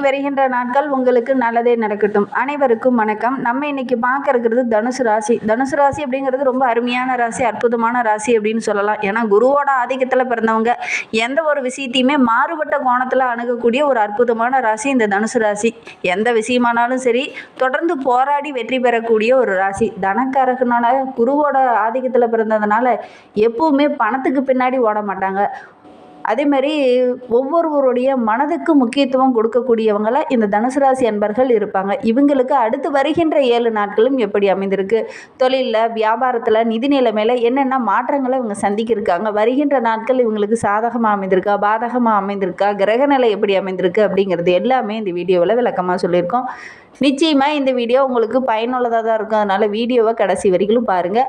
வருகின்ற நாட்கள் உங்களுக்கு நல்லதே நடக்கட்டும். அனைவருக்கும் வணக்கம். நம்ம இன்னைக்கு பார்க்க இருக்கிறது தனுசு ராசி. தனுசு ராசி அப்படிங்கிறது ரொம்ப அருமையான ராசி அற்புதமான ராசி அப்படின்னு சொல்லலாம். ஏன்னா குருவோட ஆதிக்கத்தில் பிறந்தவங்க எந்த ஒரு விஷயத்தையுமே மாறுபட்ட கோணத்தில் அணுகக்கூடிய ஒரு அற்புதமான ராசி இந்த தனுசு ராசி. எந்த விஷயமானாலும் சரி தொடர்ந்து போராடி வெற்றி பெறக்கூடிய ஒரு ராசி. தனக்காரகனால குருவோட ஆதிக்கத்தில் பிறந்ததுனால எப்பவுமே பணத்துக்கு பின்னாடி ஓட மாட்டாங்க. அதே மாதிரி ஒவ்வொருவருடைய மனதுக்கு முக்கியத்துவம் கொடுக்கக்கூடியவங்களாக இந்த தனுசு ராசி அன்பர்கள் இருப்பாங்க. இவங்களுக்கு அடுத்து வருகின்ற ஏழு நாட்களும் எப்படி அமைந்திருக்கு? தொழிலில் வியாபாரத்தில் நிதி நிலைமையில் என்னென்ன மாற்றங்களை இவங்க சந்திக்கிருக்காங்க? வருகின்ற நாட்கள் இவங்களுக்கு சாதகமாக அமைந்திருக்கா? பாதகமாக அமைந்திருக்கா? கிரக நிலை எப்படி அமைந்திருக்கு? அப்படிங்கிறது எல்லாமே இந்த வீடியோவில் விளக்கமாக சொல்லியிருக்கோம். நிச்சயமாக இந்த வீடியோ உங்களுக்கு பயனுள்ளதாக தான் இருக்கும். அதனால் வீடியோவை கடைசி வரைக்கும் பாருங்கள்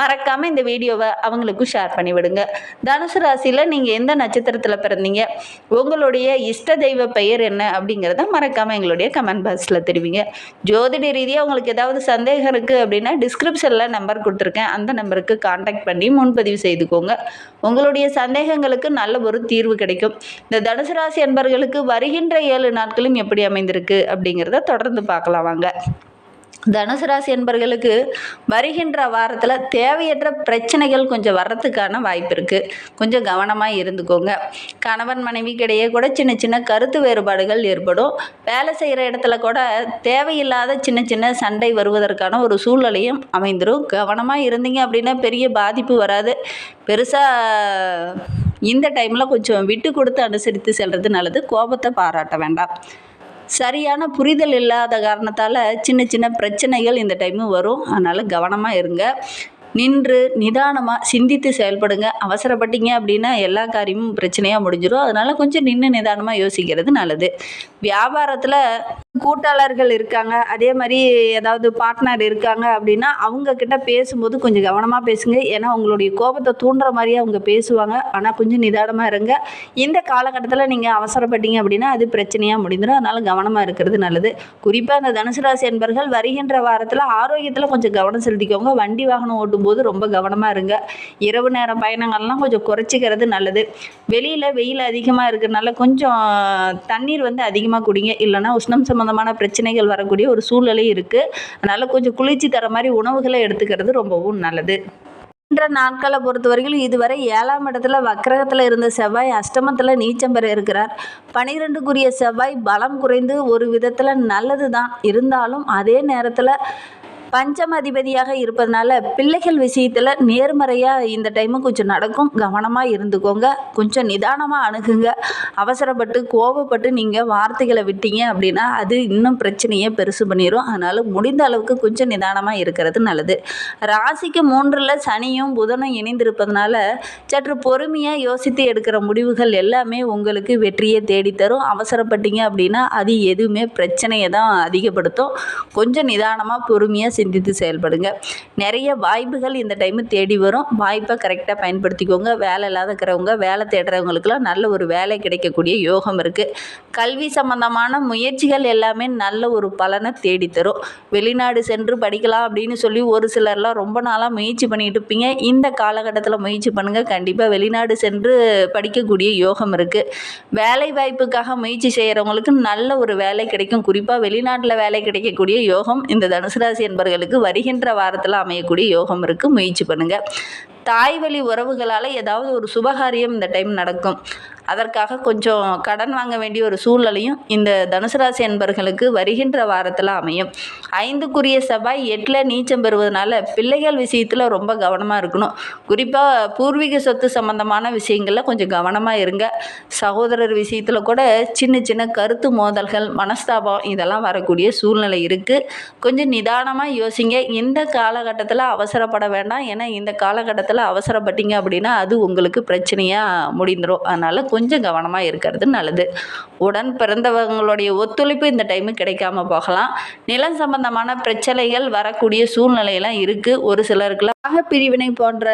மறக்காமல் இந்த வீடியோவை அவங்களுக்கும் ஷேர் பண்ணி விடுங்க தனுசு ராசியில் நீங்கள் எந்த நட்சத்திரத்தில் பிறந்தீங்க? உங்களுடைய இஷ்ட தெய்வ பெயர் என்ன? அப்படிங்கிறத மறக்காமல் எங்களுடைய கமெண்ட் பாக்ஸில் தெரிவிங்க. ஜோதிட ரீதியாக உங்களுக்கு ஏதாவது சந்தேகம் இருக்குது அப்படின்னா டிஸ்கிரிப்ஷனில் நம்பர் கொடுத்துருக்கேன். அந்த நம்பருக்கு காண்டாக்ட் பண்ணி முன்பதிவு செய்துக்கோங்க. உங்களுடைய சந்தேகங்களுக்கு நல்ல ஒரு தீர்வு கிடைக்கும். இந்த தனுசு ராசி அன்பர்களுக்கு வருகின்ற ஏழு நாட்களும் எப்படி அமைந்திருக்கு அப்படிங்கிறத தொடர்ந்து பார்க்கலாம் வாங்க. தனுசு ராசி என்பர்களுக்கு வருகின்ற வாரத்தில் தேவையற்ற பிரச்சனைகள் கொஞ்சம் வர்றதுக்கான வாய்ப்பு இருக்குது கொஞ்சம் கவனமாக இருந்துக்கோங்க. கணவன் மனைவிக்கிடையே கூட சின்ன சின்ன கருத்து வேறுபாடுகள் ஏற்படும். வேலை செய்கிற இடத்துல கூட தேவையில்லாத சின்ன சின்ன சண்டை வருவதற்கான ஒரு சூழ்நிலையும் அமைந்துடும் கவனமாக இருந்தீங்க அப்படின்னா பெரிய பாதிப்பு வராது. பெருசாக இந்த டைமில் கொஞ்சம் விட்டு கொடுத்து அனுசரித்து செல்கிறது நல்லது. கோபத்தை பாராட்ட வேண்டாம். சரியான புரிதல் இல்லாத காரணத்தால் சின்ன சின்ன பிரச்சனைகள் இந்த டைமு வரும். அதனால் கவனமாக இருங்க. நின்று நிதானமாக சிந்தித்து செயல்படுங்க. அவசரப்பட்டீங்க அப்படின்னா எல்லா காரியமும் பிரச்சனையாக முடிஞ்சிடும் அதனால் கொஞ்சம் நின்று நிதானமாக யோசிக்கிறது நல்லது. வியாபாரத்தில் கூட்டாளர்கள் இருக்காங்க. அதே மாதிரி ஏதாவது பார்ட்னர் இருக்காங்க அப்படின்னா அவங்க கிட்ட பேசும்போது கொஞ்சம் கவனமாக பேசுங்க. ஏன்னா உங்களுடைய கோபத்தை தூண்டுற மாதிரியே அவங்க பேசுவாங்க. ஆனால் கொஞ்சம் நிதானமாக இருங்க. இந்த காலகட்டத்தில் நீங்கள் அவசரப்பட்டீங்க அப்படின்னா அது பிரச்சனையாக முடிந்துடும் அதனால் கவனமாக இருக்கிறது நல்லது. குறிப்பாக அந்த தனுசு ராசி என்பர்கள் வருகின்ற வாரத்தில் ஆரோக்கியத்தில் கொஞ்சம் கவனம் செலுத்திக்கோங்க. வண்டி வாகனம் ஓட்டும்போது ரொம்ப கவனமாக இருங்க. இரவு நேர பயணங்கள்லாம் கொஞ்சம் குறைச்சிக்கிறது நல்லது. வெளியில் வெயில் அதிகமாக இருக்கிறனால கொஞ்சம் தண்ணீர் வந்து அதிகமாக குடிங்க. இல்லைன்னா உஷ்ணம் சம்மந்தமான பிரச்சனைகள் வரக்கூடிய ஒரு சூழ்நிலை இருக்குது அதனால் கொஞ்சம் குளிர்ச்சி தர மாதிரி உணவுகளை எடுத்துக்கிறது ரொம்பவும் நல்லது. இன்ற நாட்களை பொறுத்தவரையிலும் இதுவரை ஏழாம் இடத்துல வக்கரகத்தில் இருந்த செவ்வாய் அஷ்டமத்தில் நீச்சம் பெற இருக்கிறார். பனிரெண்டுக்குரிய செவ்வாய் பலம் குறைந்து ஒரு விதத்தில் நல்லது தான் இருந்தாலும் அதே நேரத்தில் பஞ்சம் அதிபதியாக இருப்பதனால பிள்ளைகள் விஷயத்தில் நேர்மறையாக இந்த டைமு கொஞ்சம் நடக்கும். கவனமாக இருந்துக்கோங்க. கொஞ்சம் நிதானமாக அணுகுங்க. அவசரப்பட்டு கோபப்பட்டு நீங்கள் வார்த்தைகளை விட்டீங்க அப்படின்னா அது இன்னும் பிரச்சனையை பெருசு பண்ணிடும் அதனால் முடிந்த அளவுக்கு கொஞ்சம் நிதானமாக இருக்கிறது நல்லது. ராசிக்கு மூன்றில் சனியும் புதனும் இணைந்திருப்பதனால சற்று பொறுமையாக யோசித்து எடுக்கிற முடிவுகள் எல்லாமே உங்களுக்கு வெற்றியை தேடித்தரும். அவசரப்பட்டீங்க அப்படின்னா அது எதுவுமே பிரச்சனையை தான் அதிகப்படுத்தும். கொஞ்சம் நிதானமாக பொறுமையாக சிந்தித்து செயல்படுங்க. நிறைய வாய்ப்புகள் இந்த டைமு தேடி வரும். வாய்ப்பை கரெக்டாக பயன்படுத்திக்கோங்க. வேலை இல்லாத இருக்கிறவங்க வேலை தேடுறவங்களுக்குலாம் நல்ல ஒரு வேலை கிடைக்கக்கூடிய யோகம் இருக்குது கல்வி சம்பந்தமான முயற்சிகள் எல்லாமே நல்ல ஒரு பலனை தேடித்தரும். வெளிநாடு சென்று படிக்கலாம் அப்படின்னு சொல்லி ஒரு சிலர்லாம் ரொம்ப நாளாக முயற்சி பண்ணிட்டு இருப்பீங்க. இந்த காலகட்டத்தில் முயற்சி பண்ணுங்கள் கண்டிப்பாக வெளிநாடு சென்று படிக்கக்கூடிய யோகம் இருக்குது வேலை வாய்ப்புக்காக முயற்சி செய்கிறவங்களுக்கு நல்ல ஒரு வேலை கிடைக்கும். குறிப்பாக வெளிநாட்டில் வேலை கிடைக்கக்கூடிய யோகம் இந்த தனுசு ராசி என்பவர்களுக்கு வருகின்ற வாரத்தில் அமையக்கூடிய யோகம் இருக்குது முயற்சி பண்ணுங்கள் தாய் வழி உறவுகளால் ஏதாவது ஒரு சுபகாரியம் இந்த டைம் நடக்கும். அதற்காக கொஞ்சம் கடன் வாங்க வேண்டிய ஒரு சூழ்நிலையும் இந்த தனுசு ராசி என்பர்களுக்கு வருகின்ற வாரத்தில் அமையும். ஐந்துக்குரிய செவ்வாய் எட்டில் நீச்சம் பெறுவதனால பிள்ளைகள் விஷயத்தில் ரொம்ப கவனமாக இருக்கணும். குறிப்பாக பூர்வீக சொத்து சம்பந்தமான விஷயங்களில் கொஞ்சம் கவனமாக இருங்க. சகோதரர் விஷயத்தில் கூட சின்ன சின்ன கருத்து மோதல்கள் மனஸ்தாபம் இதெல்லாம் வரக்கூடிய சூழ்நிலை இருக்குது கொஞ்சம் நிதானமாக யோசிங்க. இந்த காலகட்டத்தில் அவசரப்பட வேண்டாம். ஏன்னா இந்த காலகட்டத்தில் அவசரப்பட்டீங்க அப்படின்னா அது உங்களுக்கு பிரச்சனையாக முடிந்துடும் அதனால் கொஞ்சம் கொஞ்சம் கவனமாக இருக்கிறது நல்லது. உடன் பிறந்தவங்களுடைய ஒத்துழைப்பு இந்த டைமு கிடைக்காம போகலாம். நிலம் சம்பந்தமான பிரச்சனைகள் வரக்கூடிய சூழ்நிலையெல்லாம் இருக்குது ஒரு சிலருக்குலாம் பிரிவினை போன்ற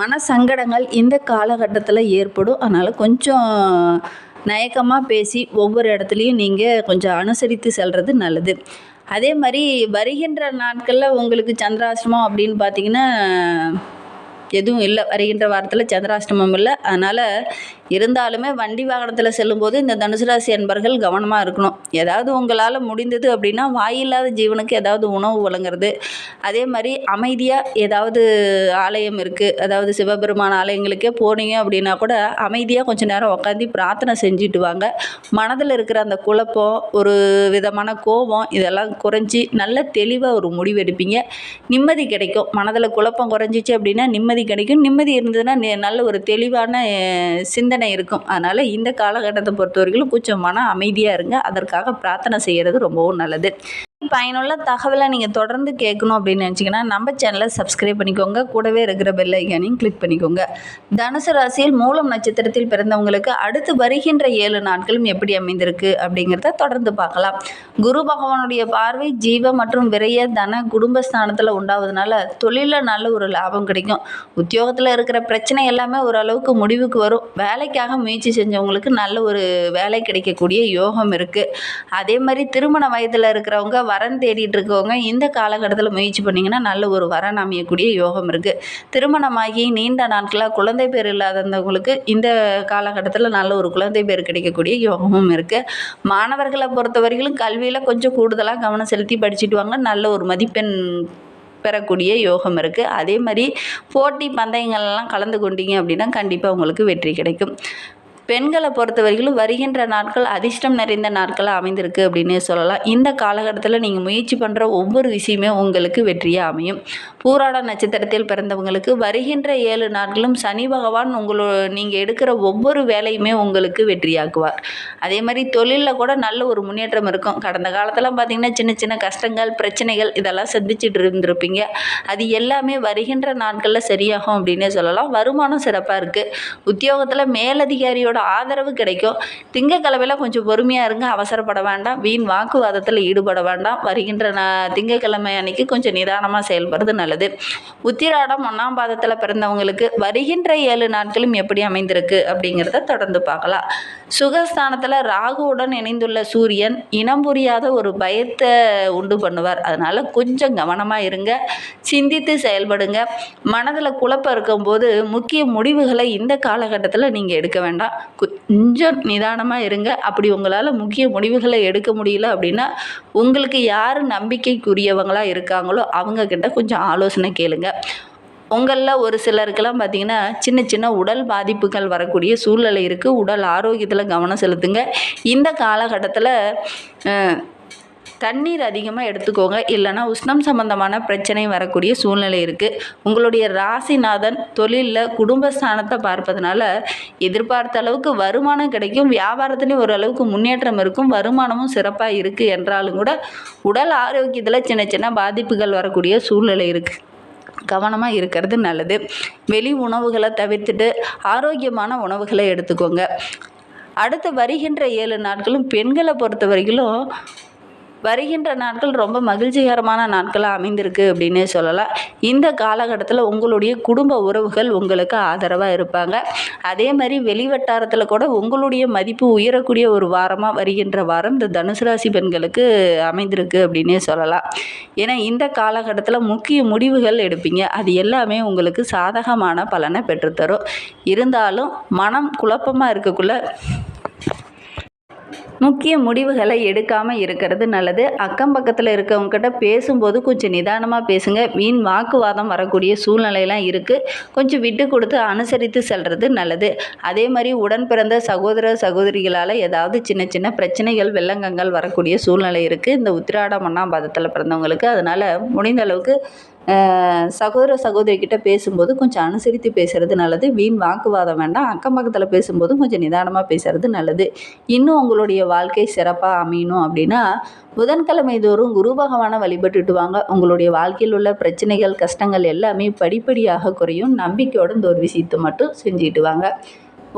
மன சங்கடங்கள் இந்த காலகட்டத்தில் ஏற்படும். அதனால் கொஞ்சம் நயக்கமாக பேசி ஒவ்வொரு இடத்துலையும் நீங்கள் கொஞ்சம் அனுசரித்து செல்வது நல்லது. அதே மாதிரி வருகின்ற நாட்களில் உங்களுக்கு சந்திராசிரமம் அப்படின்னு பார்த்தீங்கன்னா எதுவும் இல்லை. வருகின்ற வாரத்தில் சந்திராஷ்டமம் இல்லை. அதனால் இருந்தாலுமே வண்டி வாகனத்தில் செல்லும்போது இந்த தனுசு ராசி அன்பர்கள் கவனமாக இருக்கணும். ஏதாவது உங்களால் முடிந்தது அப்படின்னா வாயில்லாத ஜீவனுக்கு ஏதாவது உணவு வழங்குறது. அதே மாதிரி அமைதியாக ஏதாவது ஆலயம் இருக்குது அதாவது சிவபெருமான் ஆலயங்களுக்கே போனீங்க அப்படின்னா கூட அமைதியாக கொஞ்சம் நேரம் உட்காந்து பிரார்த்தனை செஞ்சுட்டு வாங்க. மனதில் இருக்கிற அந்த குழப்பம் ஒரு விதமான கோபம் இதெல்லாம் குறைஞ்சி நல்ல தெளிவாக ஒரு முடிவு எடுப்பீங்க. நிம்மதி கிடைக்கும். மனதில் குழப்பம் குறைஞ்சிச்சு அப்படின்னா நிம்மதி கிடைக்கும். நிம்மதி இருந்ததுன்னா நல்ல ஒரு தெளிவான சிந்தனை இருக்கும். அதனால் இந்த காலகட்டத்தை பொறுத்த வரைக்கும் கொஞ்சம் மன அமைதியாக இருங்க. அதற்காக பிரார்த்தனை செய்கிறது ரொம்பவும் நல்லது. பயனுள்ள தகவலை நீங்கள் தொடர்ந்து கேட்கணும் அப்படின்னு நினச்சிங்கன்னா நம்ம சேனலை சப்ஸ்கிரைப் பண்ணிக்கோங்க. கூடவே இருக்கிற பெல் ஐக்கானையும் கிளிக் பண்ணிக்கோங்க. தனுசு ராசியில் மூலம் நட்சத்திரத்தில் பிறந்தவங்களுக்கு அடுத்து வருகின்ற ஏழு நாட்களும் எப்படி அமைந்திருக்கு அப்படிங்கிறத தொடர்ந்து பார்க்கலாம். குரு பகவானுடைய பார்வை ஜீவ மற்றும் விரைய தன குடும்பஸ்தானத்தில் உண்டாவதுனால தொழிலில் நல்ல ஒரு லாபம் கிடைக்கும். உத்தியோகத்தில் இருக்கிற பிரச்சனை எல்லாமே ஓரளவுக்கு முடிவுக்கு வரும். வேலைக்காக முயற்சி செஞ்சவங்களுக்கு நல்ல ஒரு வேலை கிடைக்கக்கூடிய யோகம் இருக்குது அதே மாதிரி திருமண வயதில் இருக்கிறவங்க வரன் தேடிட்டு இருக்கவங்க இந்த காலகட்டத்தில் முயற்சி பண்ணிங்கன்னா நல்ல ஒரு வரன் அமையக்கூடிய யோகம் இருக்குது திருமணமாகி நீண்ட நாட்களாக குழந்தை பேர் இல்லாதவங்களுக்கு இந்த காலகட்டத்தில் நல்ல ஒரு குழந்தை பேர் கிடைக்கக்கூடிய யோகமும் இருக்குது மாணவர்களை பொறுத்த வரைக்கும் கல்வியில் கொஞ்சம் கூடுதலாக கவனம் செலுத்தி படிச்சுட்டு வாங்க. நல்ல ஒரு மதிப்பெண் பெறக்கூடிய யோகம் இருக்குது அதே மாதிரி போட்டி பந்தயங்கள்லாம் கலந்து கொண்டீங்க அப்படின்னா கண்டிப்பாக உங்களுக்கு வெற்றி கிடைக்கும். பெண்களை பொறுத்த வரைக்கும் வருகின்ற நாட்கள் அதிர்ஷ்டம் நிறைந்த நாட்களாக அமைந்திருக்கு அப்படின்னு சொல்லலாம். இந்த காலகட்டத்தில் நீங்கள் முயற்சி பண்ணுற ஒவ்வொரு விஷயமே உங்களுக்கு வெற்றியாக அமையும். பூராட நட்சத்திரத்தில் பிறந்தவங்களுக்கு வருகின்ற ஏழு நாட்களும் சனி பகவான் உங்களோ நீங்கள் எடுக்கிற ஒவ்வொரு வேலையுமே உங்களுக்கு வெற்றியாக்குவார். அதே மாதிரி தொழிலில் கூட நல்ல ஒரு முன்னேற்றம் இருக்கும். கடந்த காலத்தில் பார்த்தீங்கன்னா சின்ன சின்ன கஷ்டங்கள் பிரச்சனைகள் இதெல்லாம் சந்திச்சுட்டு இருந்திருப்பீங்க. அது எல்லாமே வருகின்ற நாட்களில் சரியாகும் அப்படின்னே சொல்லலாம். வருமானம் சிறப்பாக இருக்குது உத்தியோகத்தில் மேலதிகாரியோட ஆதரவு கிடைக்கும். திங்கக்கிழமையில் கொஞ்சம் பொறுமையாக இருங்க. அவசரப்பட வேண்டாம். வீண் வாக்குவாதத்தில் ஈடுபட வேண்டாம். வருகின்ற ந திங்கக்கிழமை அன்னைக்கு கொஞ்சம் நிதானமாக செயல்படுறது நல்லது. உத்திராடம் ஒன்றாம் பாதத்தில் பிறந்தவங்களுக்கு வருகின்ற ஏழு நாட்களும் எப்படி அமைந்திருக்கு அப்படிங்கிறத தொடர்ந்து பார்க்கலாம். சுகஸ்தானத்தில் ராகுவுடன் இணைந்துள்ள சூரியன் இனம் புரியாத ஒரு பயத்தை உண்டு பண்ணுவார். அதனால் கொஞ்சம் கவனமாக இருங்க. சிந்தித்து செயல்படுங்க. மனதில் குழப்பம் இருக்கும்போது முக்கிய முடிவுகளை இந்த காலகட்டத்தில் நீங்கள் எடுக்க வேண்டாம். கொஞ்சம் நிதானமாக இருங்க. அப்படி உங்களால் முக்கிய முடிவுகளை எடுக்க முடியல அப்படின்னா உங்களுக்கு யார் நம்பிக்கைக்குரியவங்களாக இருக்காங்களோ அவங்கக்கிட்ட கொஞ்சம் ஆலோசனை கேளுங்க. உங்களில் ஒரு சிலருக்கெல்லாம் பார்த்தீங்கன்னா சின்ன சின்ன உடல் பாதிப்புகள் வரக்கூடிய சூழ்நிலை இருக்குது உடல் ஆரோக்கியத்தில் கவனம் செலுத்துங்க. இந்த காலகட்டத்தில் தண்ணீர் அதிகமாக எடுத்துக்கோங்க. இல்லைன்னா உஷ்ணம் சம்பந்தமான பிரச்சனை வரக்கூடிய சூழ்நிலை இருக்குது உங்களுடைய ராசிநாதன் தொழிலில் குடும்பஸ்தானத்தை பார்ப்பதனால எதிர்பார்த்த அளவுக்கு வருமானம் கிடைக்கும். வியாபாரத்துலேயும் ஓரளவுக்கு முன்னேற்றம் இருக்கும். வருமானமும் சிறப்பாக இருக்குது என்றாலும் கூட உடல் ஆரோக்கியத்தில் சின்ன சின்ன பாதிப்புகள் வரக்கூடிய சூழ்நிலை இருக்குது கவனமாக இருக்கிறது நல்லது. வெளி உணவுகளை தவிர்த்துட்டு ஆரோக்கியமான உணவுகளை எடுத்துக்கோங்க. அடுத்து வருகின்ற ஏழு நாட்களும் பெண்களை பொறுத்த வரைக்கும் வருகின்ற நாட்கள் ரொம்ப மகிழ்ச்சிகரமான நாட்களாக அமைந்திருக்கு அப்படின்னே சொல்லலாம் இந்த காலகட்டத்தில் உங்களுடைய குடும்ப உறவுகள் உங்களுக்கு ஆதரவாக இருப்பாங்க. அதே மாதிரி வெளிவட்டாரத்தில் கூட உங்களுடைய மதிப்பு உயரக்கூடிய ஒரு வாரமாக வருகின்ற வாரம் இந்த தனுசு ராசி பெண்களுக்கு அமைந்திருக்கு அப்படின்னே சொல்லலாம் ஏன்னா இந்த காலகட்டத்தில் முக்கிய முடிவுகள் எடுப்பீங்க. அது எல்லாமே உங்களுக்கு சாதகமான பலனை பெற்றுத்தரும். இருந்தாலும் மனம் குழப்பமாக இருக்கக்குள்ள முக்கிய முடிவுகளை எடுக்காமல் இருக்கிறது நல்லது. அக்கம் பக்கத்தில் இருக்கவங்ககிட்ட பேசும்போது கொஞ்சம் நிதானமாக பேசுங்க. வீண் வாக்குவாதம் வரக்கூடிய சூழ்நிலையெல்லாம் இருக்குது கொஞ்சம் விட்டு கொடுத்து அனுசரித்து செல்வது நல்லது. அதே மாதிரி உடன் பிறந்த சகோதர சகோதரிகளால் ஏதாவது சின்ன சின்ன பிரச்சனைகள் வெள்ளங்கங்கள் வரக்கூடிய சூழ்நிலை இருக்குது இந்த உத்திராட மண்ணாம்பாதத்தில் பிறந்தவங்களுக்கு. அதனால் முடிந்த அளவுக்கு சகோதர சகோதரிக்கிட்ட பேசும்போது கொஞ்சம் அனுசரித்து பேசுகிறது நல்லது. வீண் வாக்குவாதம் வேண்டாம். அக்கம் பக்கத்தில் பேசும்போது கொஞ்சம் நிதானமாக பேசுகிறது நல்லது. இன்னும் உங்களுடைய வாழ்க்கை சிறப்பாக அமையணும் அப்படின்னா புதன்கிழமை தோறும் குரு பகவானை வழிபட்டுட்டு வாங்க உங்களுடைய வாழ்க்கையில் உள்ள பிரச்சனைகள் கஷ்டங்கள் எல்லாமே படிப்படியாக குறையும். நம்பிக்கையோட இந்த ஒரு விஷயத்தை மட்டும் செஞ்சுட்டு வாங்க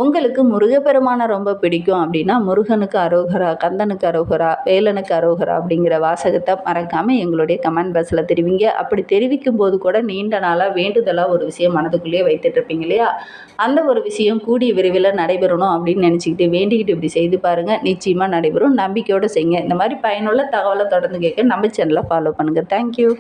உங்களுக்கு முருகப்பெருமானை ரொம்ப பிடிக்கும் அப்படின்னா முருகனுக்கு அரோகரா கந்தனுக்கு அரோகரா வேலனுக்கு அரோகரா அப்படிங்கிற வாசகத்தை மறக்காமல் எங்களுடைய கமெண்ட் பாக்ஸில் தெரிவிங்க. அப்படி தெரிவிக்கும் போது கூட நீண்ட நாளாக வேண்டுதலாக ஒரு விஷயம் மனதுக்குள்ளேயே வைத்துட்டு இருப்பீங்க இல்லையா? அந்த ஒரு விஷயம் கூடிய விரைவில் நடைபெறணும் அப்படின்னு நினச்சிக்கிட்டு வேண்டிக்கிட்டு இப்படி செய்து பாருங்கள் நிச்சயமாக நடைபெறும். நம்பிக்கையோடு செய்யுங்க. இந்த மாதிரி பயனுள்ள தகவலை தொடர்ந்து கேட்க நம்ம சேனலை ஃபாலோ பண்ணுங்கள் தேங்க்யூ